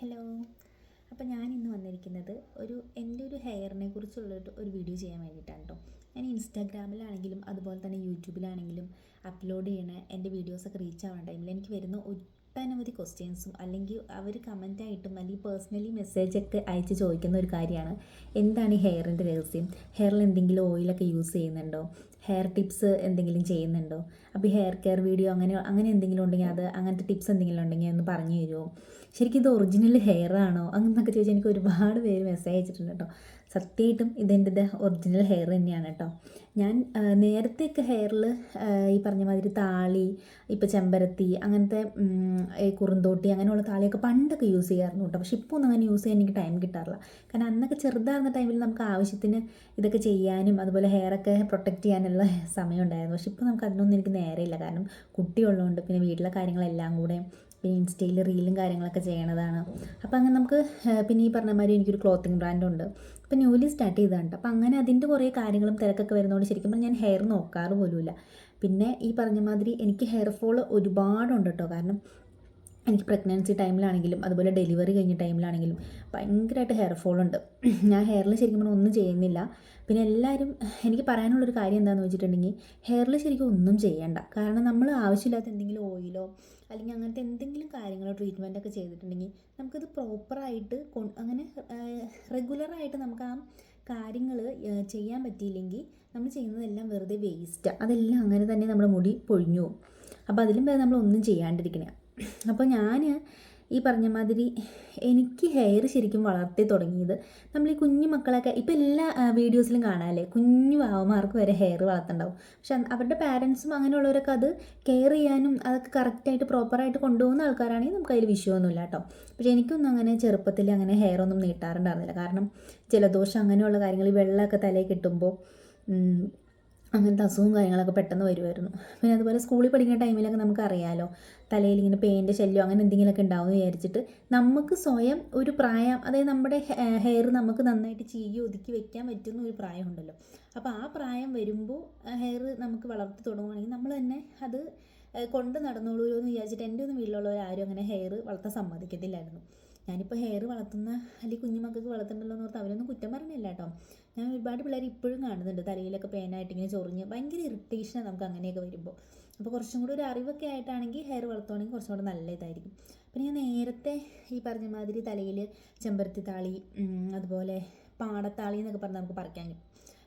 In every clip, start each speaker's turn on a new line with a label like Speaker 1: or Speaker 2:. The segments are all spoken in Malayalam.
Speaker 1: ഹലോ അപ്പോൾ ഞാൻ ഇന്ന് വന്നിരിക്കുന്നത് ഒരു എന്റെ ഒരു ഹെയറിനെ കുറിച്ചുള്ള ഒരു- വീഡിയോ ചെയ്യാൻ വേണ്ടിയിട്ടാണ് കേട്ടോ ഞാൻ ഇൻസ്റ്റാഗ്രാമിലാണെങ്കിലും അതുപോലെ തന്നെ യൂട്യൂബിലാണെങ്കിലും അപ്ലോഡ് ചെയ്യണ എന്റെ വീഡിയോസൊക്കെ റീച്ച് ആവുന്ന ടൈമിൽ എനിക്ക് വരുന്ന ഒട്ടനവധി ക്വസ്റ്റ്യൻസും അല്ലെങ്കിൽ അവർ കമന്റായിട്ടും അല്ലെങ്കിൽ പേഴ്സണലി മെസ്സേജൊക്കെ അയച്ച് ചോദിക്കുന്ന ഒരു കാര്യമാണ്. എന്താണ് ഈ ഹെയറിന്റെ രഹസ്യം? ഹെയറിൽ എന്തെങ്കിലും ഓയിലൊക്കെ യൂസ് ചെയ്യുന്നുണ്ടോ? ഹെയർ ടിപ്സ് എന്തെങ്കിലും ചെയ്യുന്നുണ്ടോ? അപ്പോൾ ഹെയർ കെയർ വീഡിയോ അങ്ങനെ അങ്ങനെ എന്തെങ്കിലും ഉണ്ടെങ്കിൽ അത് അങ്ങനത്തെ ടിപ്സ് എന്തെങ്കിലും ഉണ്ടെങ്കിൽ ഒന്ന് പറഞ്ഞു തരുമോ? ശരിക്കും ഇത് ഒറിജിനൽ ഹെയർ ആണോ? അങ്ങനെയൊക്കെ ചോദിച്ചാൽ എനിക്ക് ഒരുപാട് പേര് മെസ്സേജ് അയച്ചിട്ടുണ്ട് കേട്ടോ. സത്യമായിട്ടും ഇതെന്റെ ഒറിജിനൽ ഹെയർ തന്നെയാണ് കേട്ടോ. ഞാൻ നേരത്തെയൊക്കെ ഹെയറിൽ ഈ പറഞ്ഞ മാതിരി താളി ഇപ്പോൾ ചെമ്പരത്തി അങ്ങനത്തെ ഈ കുറുന്തോട്ടി അങ്ങനെയുള്ള താളിയൊക്കെ പണ്ടൊക്കെ യൂസ് ചെയ്യാറുണ്ട് കേട്ടോ. പക്ഷെ ഇപ്പോൾ ഒന്നും അങ്ങനെ യൂസ് ചെയ്യാൻ എനിക്ക് ടൈം കിട്ടാറില്ല. കാരണം അന്നൊക്കെ ചെറുതായിരുന്ന ടൈമിൽ നമുക്ക് ആവശ്യത്തിന് ഇതൊക്കെ ചെയ്യാനും അതുപോലെ ഹെയറൊക്കെ പ്രൊട്ടക്റ്റ് ചെയ്യാനുള്ള സമയം ഉണ്ടായിരുന്നു. പക്ഷെ ഇപ്പോൾ നമുക്ക് അതിനൊന്നും എനിക്ക് നേരെയില്ല കാരണം കുട്ടിയുള്ളതുകൊണ്ട് പിന്നെ വീട്ടിലെ കാര്യങ്ങളെല്ലാം കൂടെ പിന്നെ ഇൻസ്റ്റയിൽ റീലും കാര്യങ്ങളൊക്കെ ചെയ്യണതാണ്. അപ്പോൾ അങ്ങനെ നമുക്ക് പിന്നെ ഈ പറഞ്ഞ മാതിരി എനിക്കൊരു ക്ലോത്തിങ് ബ്രാൻഡുണ്ട് അപ്പോൾ ന്യൂലി സ്റ്റാർട്ട് ചെയ്തതാണ് അപ്പോൾ അങ്ങനെ അതിന്റെ കുറേ കാര്യങ്ങളും തിരക്കൊക്കെ വരുന്നതുകൊണ്ട് ശരിക്കും ഞാൻ ഹെയർ നോക്കാറ് പോലുമില്ല. പിന്നെ ഈ പറഞ്ഞ മാതിരി എനിക്ക് ഹെയർ ഫോൾ ഒരുപാടുണ്ട് കേട്ടോ. കാരണം എനിക്ക് പ്രഗ്നൻസി ടൈമിലാണെങ്കിലും അതുപോലെ ഡെലിവറി കഴിഞ്ഞ ടൈമിലാണെങ്കിലും ഭയങ്കരമായിട്ട് ഹെയർ ഫോൾ ഉണ്ട്. ഞാൻ ഹെയറിൽ ശരിക്കും പറഞ്ഞാൽ ഒന്നും ചെയ്യുന്നില്ല. പിന്നെ എല്ലാവരും എനിക്ക് പറയാനുള്ളൊരു കാര്യം എന്താണെന്ന് വെച്ചിട്ടുണ്ടെങ്കിൽ ഹെയറിൽ ശരിക്കും ഒന്നും ചെയ്യേണ്ട. കാരണം നമ്മൾ ആവശ്യമില്ലാത്ത എന്തെങ്കിലും ഓയിലോ അല്ലെങ്കിൽ അങ്ങനത്തെ എന്തെങ്കിലും കാര്യങ്ങളോ ട്രീറ്റ്മെന്റ് ഒക്കെ ചെയ്തിട്ടുണ്ടെങ്കിൽ നമുക്കത് പ്രോപ്പറായിട്ട് കൊ അങ്ങനെ റെഗുലറായിട്ട് നമുക്ക് ആ കാര്യങ്ങൾ ചെയ്യാൻ പറ്റിയില്ലെങ്കിൽ നമ്മൾ ചെയ്യുന്നതെല്ലാം വെറുതെ വേസ്റ്റാണ് അതെല്ലാം അങ്ങനെ തന്നെ നമ്മുടെ മുടി പൊഴിഞ്ഞു പോകും. അപ്പോൾ അതിലും നമ്മൾ ഒന്നും ചെയ്യാണ്ടിരിക്കണേ. അപ്പോൾ ഞാൻ ഈ പറഞ്ഞ മാതിരി എനിക്ക് ഹെയർ ശരിക്കും വളർത്തി തുടങ്ങിയത് നമ്മൾ ഈ കുഞ്ഞു മക്കളൊക്കെ ഇപ്പോൾ എല്ലാ വീഡിയോസിലും കാണാമല്ലേ കുഞ്ഞു വാവമാർക്ക് വരെ ഹെയർ വളർത്തുണ്ടാവും. പക്ഷെ അവരുടെ പാരൻസും അങ്ങനെയുള്ളവരൊക്കെ അത് കെയർ ചെയ്യാനും അതൊക്കെ കറക്റ്റായിട്ട് പ്രോപ്പറായിട്ട് കൊണ്ടുപോകുന്ന ആൾക്കാരാണെങ്കിൽ നമുക്ക് അതിൽ വിഷയമൊന്നുമില്ല കേട്ടോ. പക്ഷേ എനിക്കൊന്നും അങ്ങനെ ചെറുപ്പത്തിൽ അങ്ങനെ ഹെയർ ഒന്നും നീട്ടാറുണ്ടായിരുന്നില്ല. കാരണം ജലദോഷം അങ്ങനെയുള്ള കാര്യങ്ങൾ വെള്ളമൊക്കെ തലയിൽ കിട്ടുമ്പോൾ അങ്ങനത്തെ അസുഖവും കാര്യങ്ങളൊക്കെ പെട്ടെന്ന് വരുമായിരുന്നു പിന്നെ അതുപോലെ സ്കൂളിൽ പഠിക്കുന്ന ടൈമിലൊക്കെ നമുക്ക് അറിയാലോ. തലയിൽ ഇങ്ങനെ പേന്റെ ശല്യം അങ്ങനെ എന്തെങ്കിലുമൊക്കെ ഉണ്ടാവും വിചാരിച്ചിട്ട് നമുക്ക് സ്വയം ഒരു പ്രായം അതായത് നമ്മുടെ ഹെയർ നമുക്ക് നന്നായിട്ട് ചീകി ഒതുക്കി വെക്കാൻ പറ്റുന്ന ഒരു പ്രായമുണ്ടല്ലോ. അപ്പോൾ ആ പ്രായം വരുമ്പോൾ ഹെയർ നമുക്ക് വളർത്തി തുടങ്ങുകയാണെങ്കിൽ നമ്മൾ തന്നെ അത് കൊണ്ട് നടന്നോളൂ എന്ന് വിചാരിച്ചിട്ട് എന്റെ ഒന്നും വീട്ടിലുള്ളവർ ആരും അങ്ങനെ ഹെയർ വളർത്താൻ സമ്മതിക്കത്തില്ലായിരുന്നു. ഞാനിപ്പോൾ ഹെയർ വളർത്തുന്ന അല്ലെങ്കിൽ കുഞ്ഞുമക്കൾക്ക് വളർത്തുന്നുണ്ടല്ലോ എന്ന് ഓർത്ത് അവരൊന്നും കുറ്റം പറഞ്ഞില്ല കേട്ടോ. ഞാൻ ഒരുപാട് പിള്ളേർ ഇപ്പോഴും കാണുന്നുണ്ട്. തലയിലൊക്കെ പേനായിട്ട് ഇങ്ങനെ ചൊറിഞ്ഞ് ഭയങ്കര ഇറിറ്റേഷനാണ് നമുക്ക് അങ്ങനെയൊക്കെ വരുമ്പോൾ അപ്പോൾ കുറച്ചും കൂടി ഒരു അറിവൊക്കെ ആയിട്ടാണെങ്കിൽ ഹെയർ വളർത്തുവാണെങ്കിൽ കുറച്ചും കൂടെ നല്ല ഇതായിരിക്കും പിന്നെ ഞാൻ നേരത്തെ ഈ പറഞ്ഞ മാതിരി തലയിൽ ചെമ്പരത്തി താളി അതുപോലെ പാടത്താളി എന്നൊക്കെ പറഞ്ഞാൽ നമുക്ക് പറിക്കാൻ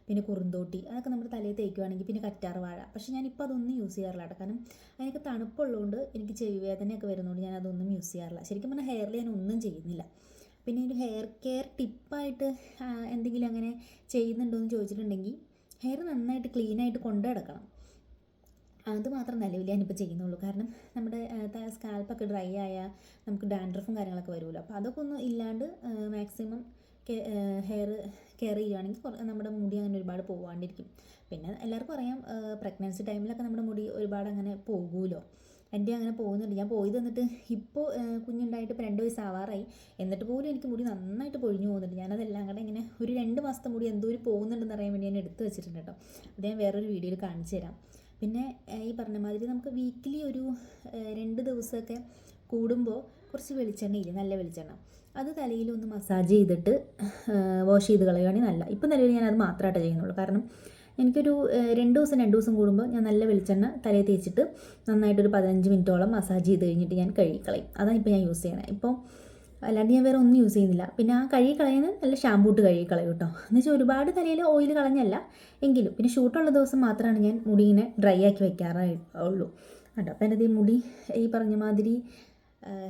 Speaker 1: പിന്നെ കുറുന്തോട്ടി അതൊക്കെ നമ്മൾ തലയിൽ തേക്കുവാണെങ്കിൽ പിന്നെ കറ്റാർ വാഴ. പക്ഷെ ഞാനിപ്പോൾ അതൊന്നും യൂസ് ചെയ്യാറില്ല കേട്ടോ. കാരണം അതിനൊക്കെ തണുപ്പുള്ളതുകൊണ്ട് എനിക്ക് ചെവി വേദനയൊക്കെ വരുന്നതുകൊണ്ട് ഞാൻ അതൊന്നും യൂസ് ചെയ്യാറില്ല. ശരിക്കും പറഞ്ഞാൽ ഹെയറിൽ ഞാൻ ഒന്നും ചെയ്യുന്നില്ല. പിന്നെ ഒരു ഹെയർ കെയർ ടിപ്പായിട്ട് എന്തെങ്കിലും അങ്ങനെ ചെയ്യുന്നുണ്ടോ എന്ന് ചോദിച്ചിട്ടുണ്ടെങ്കിൽ ഹെയർ നന്നായിട്ട് ക്ലീനായിട്ട് കൊണ്ടു നടക്കണം. അത് മാത്രം നിലവിൽ ഞാനിപ്പോൾ ചെയ്യുന്നുള്ളൂ. കാരണം നമ്മുടെ സ്കാൽപ്പൊക്കെ ഡ്രൈ ആയാൽ നമുക്ക് ഡാൻഡ്രഫും കാര്യങ്ങളൊക്കെ വരുമല്ലോ. അപ്പോൾ അതൊക്കെ ഒന്നും ഇല്ലാണ്ട് മാക്സിമം ഹെയർ കെയർ ചെയ്യുകയാണെങ്കിൽ നമ്മുടെ മുടി അങ്ങനെ ഒരുപാട് പോവാണ്ടിരിക്കും. പിന്നെ എല്ലാവർക്കും അറിയാം പ്രഗ്നൻസി ടൈമിലൊക്കെ നമ്മുടെ മുടി ഒരുപാട് അങ്ങനെ പോകുമല്ലോ എന്റെ അങ്ങനെ പോകുന്നുണ്ട്. ഞാൻ പോയി തന്നിട്ട് ഇപ്പോൾ കുഞ്ഞുണ്ടായിട്ട് ഇപ്പോൾ രണ്ട് വയസ്സാവാറായി. എന്നിട്ട് പോലും എനിക്ക് മുടി നന്നായിട്ട് പൊഴിഞ്ഞു പോകുന്നുണ്ട്. ഞാനതെല്ലാം കൂടെ ഇങ്ങനെ ഒരു രണ്ട് മാസത്തെ മുടി എന്തോ ഒരു പോകുന്നുണ്ടെന്ന് അറിയാൻ വേണ്ടി ഞാൻ എടുത്തു വെച്ചിട്ടുണ്ട് കേട്ടോ. അത് ഞാൻ വേറൊരു വീഡിയോയിൽ കാണിച്ചു തരാം. പിന്നെ ഈ പറഞ്ഞ മാതിരി നമുക്ക് വീക്കിലി ഒരു രണ്ട് ദിവസമൊക്കെ കൂടുമ്പോൾ കുറച്ച് വെളിച്ചെണ്ണ ഇല്ലേ? നല്ല വെളിച്ചെണ്ണ. അത് തലയിൽ ഒന്ന് മസാജ് ചെയ്തിട്ട് വാഷ് ചെയ്ത് കളയുകയാണെങ്കിൽ നല്ല ഇപ്പം നിലവിൽ ഞാൻ അത് മാത്രമായിട്ട് ചെയ്യുന്നുള്ളൂ. കാരണം എനിക്കൊരു രണ്ട് ദിവസം രണ്ട് ദിവസം കൂടുമ്പോൾ ഞാൻ നല്ല വെളിച്ചെണ്ണ തലയിൽ തേച്ചിട്ട് നന്നായിട്ടൊരു പതിനഞ്ച് മിനിറ്റോളം മസാജ് ചെയ്ത് കഴിഞ്ഞിട്ട് ഞാൻ കഴുകിക്കളയും അതാണ് ഇപ്പോൾ ഞാൻ യൂസ് ചെയ്യണേ ഇപ്പോൾ അല്ലാണ്ട് ഞാൻ വേറെ ഒന്നും യൂസ് ചെയ്യുന്നില്ല. പിന്നെ ആ കഴുകി കളയുന്നത് നല്ല ഷാമ്പൂ ഇട്ട് കഴുകി കളയും കേട്ടോ. എന്ന് വെച്ചാൽ ഒരുപാട് തലയിൽ ഓയിൽ കളഞ്ഞല്ല. എങ്കിലും പിന്നെ ഷൂട്ടുള്ള ദിവസം മാത്രമാണ് ഞാൻ മുടി ഇങ്ങനെ ഡ്രൈ ആക്കി വെക്കാറായി ഉള്ളൂ. കേട്ടോ അപ്പോൾ എന്റെ മുടി ഈ പറഞ്ഞ മാതിരി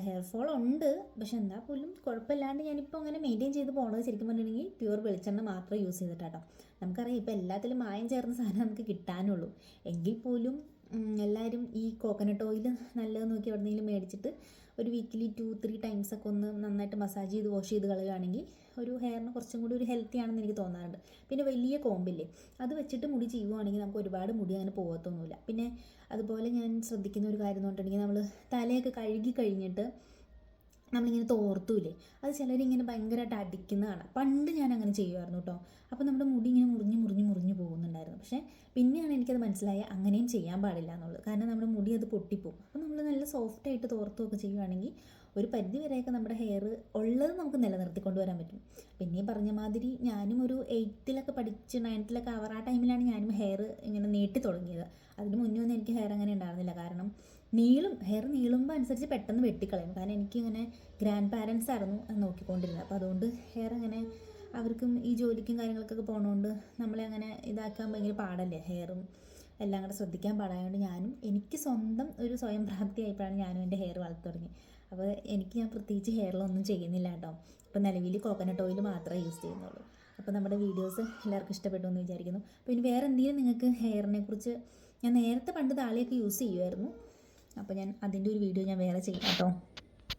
Speaker 1: ഹെയർ ഫോൾ ഉണ്ട്. പക്ഷെ എന്താ പോലും കുഴപ്പമില്ലാണ്ട് ഞാനിപ്പോൾ അങ്ങനെ മെയിന്റെയിൻ ചെയ്ത് പോകണത് ശരിക്കും പറഞ്ഞിട്ടുണ്ടെങ്കിൽ പ്യുവർ വെളിച്ചെണ്ണ മാത്രം യൂസ് ചെയ്തിട്ടാട്ടോ. നമുക്കറിയാം ഇപ്പോൾ എല്ലാത്തിലും മായം ചേർന്ന സാധനം നമുക്ക് കിട്ടാനുള്ളൂ. എങ്കിൽ പോലും എല്ലാവരും ഈ കോക്കനട്ട് ഓയിൽ നല്ലത് നോക്കി എവിടെന്നെങ്കിലും മേടിച്ചിട്ട് ഒരു വീക്കിലി ടു ത്രീ ടൈംസ് ഒക്കെ ഒന്ന് നന്നായിട്ട് മസാജ് ചെയ്ത് വാഷ് ചെയ്ത് കളയുകയാണെങ്കിൽ ഒരു ഹെയറിന് കുറച്ചും കൂടി ഒരു ഹെൽത്തി ആണെന്ന് എനിക്ക് തോന്നാറുണ്ട്. പിന്നെ വലിയ കോമ്പില്ലേ അത് വെച്ചിട്ട് മുടി ചെയ്യുവാണെങ്കിൽ നമുക്ക് ഒരുപാട് മുടി അങ്ങനെ പോകത്തൊന്നുമില്ല പിന്നെ അതുപോലെ ഞാൻ ശ്രദ്ധിക്കുന്ന ഒരു കാര്യം എന്ന് പറഞ്ഞിട്ടുണ്ടെങ്കിൽ നമ്മൾ തലയൊക്കെ കഴുകി കഴിഞ്ഞിട്ട് നമ്മളിങ്ങനെ തോർത്തൂലേ അത് ചിലരിങ്ങനെ ഭയങ്കരമായിട്ട് അടിക്കുന്നതാണ്. പണ്ട് ഞാൻ അങ്ങനെ ചെയ്യുമായിരുന്നു കേട്ടോ. അപ്പോൾ നമ്മുടെ മുടി ഇങ്ങനെ മുറിഞ്ഞ് മുറിഞ്ഞ് പക്ഷേ പിന്നെയാണ് എനിക്കത് മനസ്സിലായ അങ്ങനെയും ചെയ്യാൻ പാടില്ല എന്നുള്ളത്. കാരണം നമ്മുടെ മുടി അത് പൊട്ടിപ്പോവും. അപ്പോൾ നമ്മൾ നല്ല സോഫ്റ്റായിട്ട് തോർത്തുമൊക്കെ ചെയ്യുവാണെങ്കിൽ ഒരു പരിധി വരെയൊക്കെ നമ്മുടെ ഹെയർ ഉള്ളത് നമുക്ക് നിലനിർത്തിക്കൊണ്ട് വരാൻ പറ്റും. പിന്നെ ഈ പറഞ്ഞ മാതിരി ഞാനും ഒരു എയ്ത്തിലൊക്കെ പഠിച്ച് നയൻത്തിലൊക്കെ അവർ ആ ടൈമിലാണ് ഞാനും ഹെയർ ഇങ്ങനെ നീട്ടി തുടങ്ങിയത്. അതിന് മുന്നേ ഒന്നും എനിക്ക് ഹെയർ അങ്ങനെ ഉണ്ടായിരുന്നില്ല. കാരണം നീളും ഹെയർ നീളുമ്പോൾ അനുസരിച്ച് പെട്ടെന്ന് വെട്ടിക്കളയും. കാരണം എനിക്കിങ്ങനെ ഗ്രാൻഡ് പാരൻസ് ആയിരുന്നു നോക്കിക്കൊണ്ടിരുന്നത്. അപ്പോൾ അതുകൊണ്ട് ഹെയർ അങ്ങനെ അവർക്കും ഈ ജോലിക്കും കാര്യങ്ങൾക്കൊക്കെ പോകണോണ്ട് നമ്മളെ അങ്ങനെ ഇതാക്കാൻ ഭയങ്കര പാടല്ലേ? ഹെയറും എല്ലാം കൂടെ ശ്രദ്ധിക്കാൻ പാടായതുകൊണ്ട് ഞാനും എനിക്ക് സ്വന്തം ഒരു സ്വയം പ്രാപ്തി ആയപ്പോഴാണ് ഞാനും എന്റെ ഹെയർ വളർത്തു തുടങ്ങി. അപ്പോൾ എനിക്ക് ഞാൻ പ്രത്യേകിച്ച് ഹെയറിലൊന്നും ചെയ്യുന്നില്ല കേട്ടോ. ഇപ്പോൾ നിലവിൽ കോക്കനട്ട് ഓയിൽ മാത്രമേ യൂസ് ചെയ്യുന്നുള്ളൂ. അപ്പോൾ നമ്മുടെ വീഡിയോസ് എല്ലാവർക്കും ഇഷ്ടപ്പെട്ടു എന്ന് വിചാരിക്കുന്നു. അപ്പോൾ ഇനി വേറെ എന്തെങ്കിലും നിങ്ങൾക്ക് ഹെയറിനെ കുറിച്ച് ഞാൻ നേരത്തെ പണ്ട് താളിയൊക്കെ യൂസ് ചെയ്യുമായിരുന്നു അപ്പോൾ ഞാൻ അതിന്റെ ഒരു വീഡിയോ ഞാൻ വേറെ ചെയ്യാം കേട്ടോ.